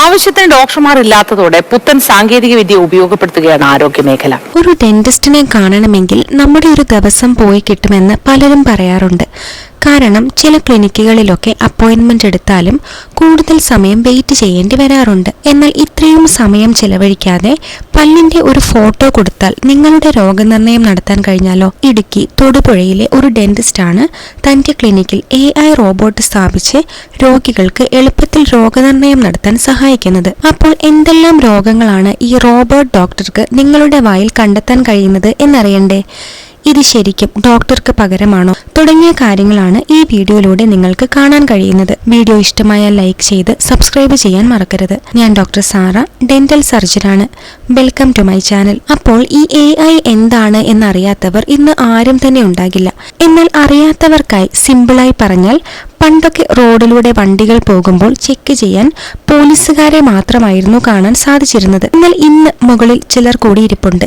ആവശ്യത്തിന് ഡോക്ടർമാർ ഇല്ലാത്തതോടെ പുത്തൻ സാങ്കേതിക വിദ്യ ഉപയോഗപ്പെടുത്തുകയാണ് ആരോഗ്യ മേഖല ഒരു ഡെന്റിസ്റ്റിനെ കാണണമെങ്കിൽ നമ്മുടെ ഒരു ദിവസം പോയി കിട്ടുമെന്ന് പലരും പറയാറുണ്ട്. കാരണം ചില ക്ലിനിക്കുകളിലൊക്കെ അപ്പോയിന്റ്മെന്റ് എടുത്താലും കൂടുതൽ സമയം വെയിറ്റ് ചെയ്യേണ്ടി വരാറുണ്ട്. എന്നാൽ ഇത്രയും സമയം ചെലവഴിക്കാതെ പല്ലിന്റെ ഒരു ഫോട്ടോ കൊടുത്താൽ നിങ്ങളുടെ രോഗനിർണയം നടത്താൻ കഴിഞ്ഞാലോ? ഇടുക്കി തൊടുപുഴയിലെ ഒരു ഡെന്റിസ്റ്റാണ് തന്റെ ക്ലിനിക്കിൽ എ ഐ റോബോട്ട് സ്ഥാപിച്ച് രോഗികൾക്ക് എളുപ്പത്തിൽ രോഗനിർണയം നടത്താൻ സഹായിക്കുന്നത്. അപ്പോൾ എന്തെല്ലാം രോഗങ്ങളാണ് ഈ റോബോട്ട് ഡോക്ടർക്ക് നിങ്ങളുടെ വായിൽ കണ്ടെത്താൻ കഴിയുന്നത് എന്നറിയണ്ടേ? ഇത് ശരിക്കും ഡോക്ടർക്ക് പകരമാണോ? തുടങ്ങിയ കാര്യങ്ങളാണ് ഈ വീഡിയോയിലൂടെ നിങ്ങൾക്ക് കാണാൻ കഴിയുന്നത്. വീഡിയോ ഇഷ്ടമായാൽ ലൈക്ക് ചെയ്ത് സബ്സ്ക്രൈബ് ചെയ്യാൻ മറക്കരുത്. ഞാൻ doctor Sara dental സർജനാണ്. Welcome to my channel. അപ്പോൾ ഈ എ ഐ എന്താണ് എന്നറിയാത്തവർ ഇന്ന് ആരും തന്നെ ഉണ്ടാകില്ല. എന്നാൽ അറിയാത്തവർക്കായി സിമ്പിളായി പറഞ്ഞാൽ പണ്ടൊക്കെ റോഡിലൂടെ വണ്ടികൾ പോകുമ്പോൾ ചെക്ക് ചെയ്യാൻ പോലീസുകാരെ മാത്രമായിരുന്നു കാണാൻ സാധിച്ചിരുന്നത്. എന്നാൽ ഇന്ന് മുകളിൽ ചിലർ കൂടിയിരിപ്പുണ്ട്.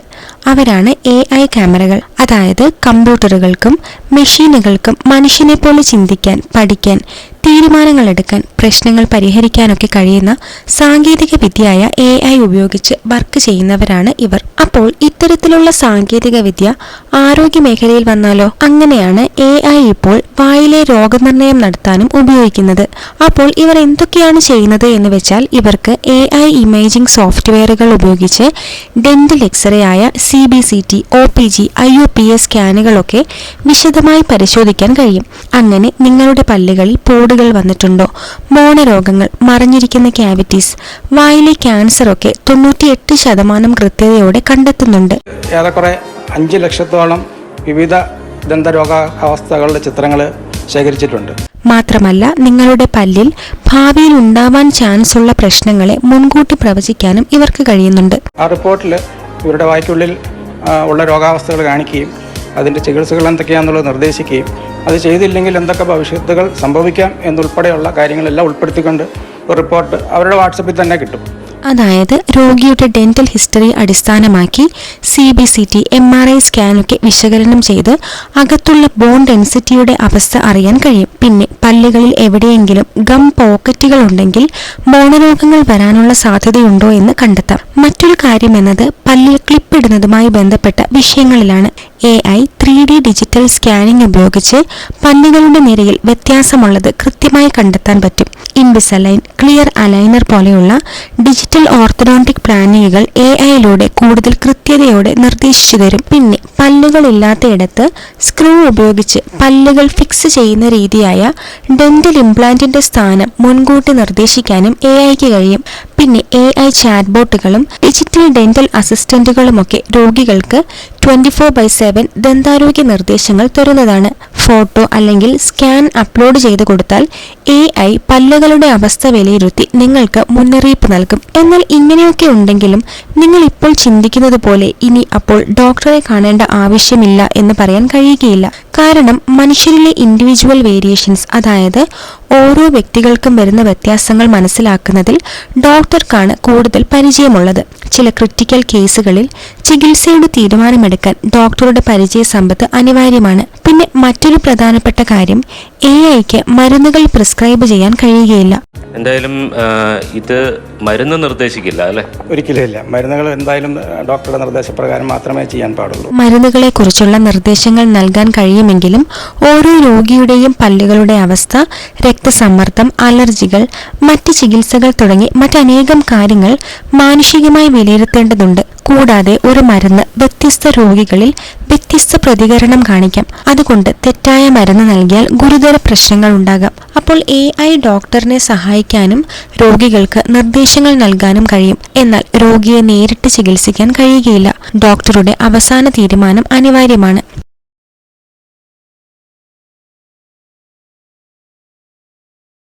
അവരാണ് എ ഐ ക്യാമറകൾ. അതായത് കമ്പ്യൂട്ടറുകൾക്കും മെഷീനുകൾക്കും മനുഷ്യനെ പോലെ ചിന്തിക്കാൻ പഠിക്കാൻ തീരുമാനങ്ങൾ എടുക്കാൻ പ്രശ്നങ്ങൾ പരിഹരിക്കാനൊക്കെ കഴിയുന്ന സാങ്കേതിക വിദ്യയായ എ ഐ ഉപയോഗിച്ച് വർക്ക് ചെയ്യുന്നവരാണ് ഇവർ. അപ്പോൾ ഇത്തരത്തിലുള്ള സാങ്കേതിക വിദ്യ ആരോഗ്യ മേഖലയിൽ വന്നാലോ? അങ്ങനെയാണ് എ ഐ ഇപ്പോൾ വായിലെ രോഗനിർണയം നടത്താനും ഉപയോഗിക്കുന്നത്. അപ്പോൾ ഇവർ എന്തൊക്കെയാണ് ചെയ്യുന്നത് എന്ന് വെച്ചാൽ ഇവർക്ക് എ ഐ ഇമേജിംഗ് സോഫ്റ്റ്വെയറുകൾ ഉപയോഗിച്ച് ഡെന്റൽ എക്സ്റേ ആയ C B C T O P G I U P S സ്കാനുകളൊക്കെ വിശദമായി പരിശോധിക്കാൻ കഴിയും. അങ്ങനെ നിങ്ങളുടെ പല്ലുകളിൽ പോടുകൾ വന്നിട്ടുണ്ടോ? മോണരോഗങ്ങൾ മറഞ്ഞിരിക്കുന്ന ക്യാവിറ്റീസ് വായിലെ ക്യാൻസർ ഒക്കെ തൊണ്ണൂറ്റിയെട്ട് ശതമാനം കൃത്യതയോടെ കണ്ടെത്തുന്നുണ്ട്. ഏറെക്കുറെ അഞ്ച് ലക്ഷത്തോളം വിവിധ ദന്തരോഗാവസ്ഥകളുടെ ചിത്രങ്ങൾ ശേഖരിച്ചിട്ടുണ്ട്. മാത്രമല്ല നിങ്ങളുടെ പല്ലിൽ ഭാവിയിൽ ഉണ്ടാവാൻ ചാൻസ് ഉള്ള പ്രശ്നങ്ങളെ മുൻകൂട്ടി പ്രവചിക്കാനും ഇവർക്ക് കഴിയുന്നുണ്ട്. ആ റിപ്പോർട്ടിൽ ഇവരുടെ വായ്ക്കുള്ളിൽ ഉള്ള രോഗാവസ്ഥകൾ കാണിക്കുകയും അതിന്റെ ചികിത്സകൾ എന്തൊക്കെയാണെന്നുള്ളത് നിർദ്ദേശിക്കുകയും അത് ചെയ്തില്ലെങ്കിൽ എന്തൊക്കെ ഭവിഷ്യത്തുകൾ സംഭവിക്കാം എന്നുൾപ്പെടെയുള്ള കാര്യങ്ങളെല്ലാം ഉൾപ്പെടുത്തിക്കൊണ്ട് ഒരു റിപ്പോർട്ട് അവരുടെ വാട്സപ്പിൽ തന്നെ കിട്ടും. അതായത് രോഗിയുടെ ഡെന്റൽ ഹിസ്റ്ററി അടിസ്ഥാനമാക്കി C B C T M R I സ്കാനൊക്കെ വിശകലനം ചെയ്ത് അകത്തുള്ള ബോൺ ഡെൻസിറ്റിയുടെ അവസ്ഥ അറിയാൻ കഴിയും. പിന്നെ പല്ലുകളിൽ എവിടെയെങ്കിലും ഗം പോക്കറ്റുകൾ ഉണ്ടെങ്കിൽ മോണരോഗങ്ങൾ വരാനുള്ള സാധ്യതയുണ്ടോ എന്ന് കണ്ടെത്താം. മറ്റൊരു കാര്യം എന്നത് പല്ലിൽ ക്ലിപ്പ് ഇടുന്നതുമായി ബന്ധപ്പെട്ട വിഷയങ്ങളിലാണ്. A I three D digital scanning ഉപയോഗിച്ച് പല്ലുകളുടെ നിരയിൽ വ്യത്യാസമുള്ളത് കൃത്യമായി കണ്ടെത്താൻ പറ്റും. ഇൻവിസലൈൻ ക്ലിയർ അലൈനർ പോലെയുള്ള ഡിജിറ്റൽ ഓർത്തഡോണ്ടിക് പ്ലാനിങ്ങുകൾ എ ഐയിലൂടെ കൂടുതൽ കൃത്യതയോടെ നിർദ്ദേശിച്ചു തരും. പിന്നെ പല്ലുകളില്ലാത്തയിടത്ത് സ്ക്രൂ ഉപയോഗിച്ച് പല്ലുകൾ ഫിക്സ് ചെയ്യുന്ന രീതിയായ ഡെന്റൽ ഇംപ്ലാന്റിന്റെ സ്ഥാനം മുൻകൂട്ടി നിർദ്ദേശിക്കാനും എ ഐക്ക് കഴിയും. പിന്നെ എ ഐ ചാറ്റ്ബോട്ടുകളും ഡിജിറ്റൽ ഡെന്റൽ അസിസ്റ്റന്റുകളുമൊക്കെ രോഗികൾക്ക് ട്വന്റി ഫോർ ബൈ സെവൻ ദന്താരോഗ്യ നിർദ്ദേശങ്ങൾ തരുന്നതാണ്. ഫോട്ടോ അല്ലെങ്കിൽ സ്കാൻ അപ്ലോഡ് ചെയ്ത് കൊടുത്താൽ എ ഐ പല്ലുകളുടെ അവസ്ഥ വിലയിരുത്തി നിങ്ങൾക്ക് മുന്നറിയിപ്പ് നൽകും. എന്നാൽ ഇങ്ങനെയൊക്കെ ഉണ്ടെങ്കിലും നിങ്ങൾ ഇപ്പോൾ ചിന്തിക്കുന്നത് പോലെ ഇനി അപ്പോൾ ഡോക്ടറെ കാണേണ്ട ആവശ്യമില്ല എന്ന് പറയാൻ കഴിയുകയില്ല. കാരണം മനുഷ്യരിലെ ഇൻഡിവിജ്വൽ വേരിയേഷൻസ് അതായത് ഓരോ വ്യക്തികൾക്കും വരുന്ന വ്യത്യാസങ്ങൾ മനസ്സിലാക്കുന്നതിൽ ഡോക്ടർക്കാണ് കൂടുതൽ പരിചയമുള്ളത്. ചില ക്രിട്ടിക്കൽ കേസുകളിൽ ചികിത്സയുടെ തീരുമാനമെടുക്കാൻ ഡോക്ടറുടെ പരിചയ സമ്പത്ത് അനിവാര്യമാണ്. പിന്നെ മറ്റൊരു പ്രധാനപ്പെട്ട കാര്യം എ ഐക്ക് മരുന്നുകൾ പ്രിസ്ക്രൈബ് ചെയ്യാൻ കഴിയുകയില്ല. എന്തായാലും ഇത് മരുന്ന് നിർദ്ദേശിക്കില്ല അല്ലെ? ഒരിക്കലും ഇല്ല. മരുന്നുകൾ എന്തായാലും ഡോക്ടറുടെ നിർദ്ദേശപ്രകാരം മാത്രമേ ചെയ്യാൻ പാടുള്ളൂ. മരുന്നുകളെ കുറിച്ചുള്ള നിർദ്ദേശങ്ങൾ നൽകാൻ കഴിയുമെങ്കിലും ഓരോ രോഗിയുടെയും പല്ലുകളുടെ അവസ്ഥ രക്തസമ്മർദ്ദം അലർജികൾ മറ്റ് ചികിത്സകൾ തുടങ്ങി മറ്റനേകം കാര്യങ്ങൾ മാനുഷികമായി വിലയിരുത്തേണ്ടതുണ്ട്. കൂടാതെ ഒരു മരുന്ന് വ്യത്യസ്ത രോഗികളിൽ വ്യത്യസ്ത പ്രതികരണം കാണിക്കാം. അതുകൊണ്ട് തെറ്റായ മരുന്ന് നൽകിയാൽ ഗുരുതര പ്രശ്നങ്ങൾ ഉണ്ടാകാം. അപ്പോൾ എ ഐ ഡോക്ടറിനെ സഹായിക്കാനും രോഗികൾക്ക് നിർദ്ദേശങ്ങൾ നൽകാനും കഴിയും. എന്നാൽ രോഗിയെ നേരിട്ട് ചികിത്സിക്കാൻ കഴിയുകയില്ല. ഡോക്ടറുടെ അവസാന തീരുമാനം അനിവാര്യമാണ്.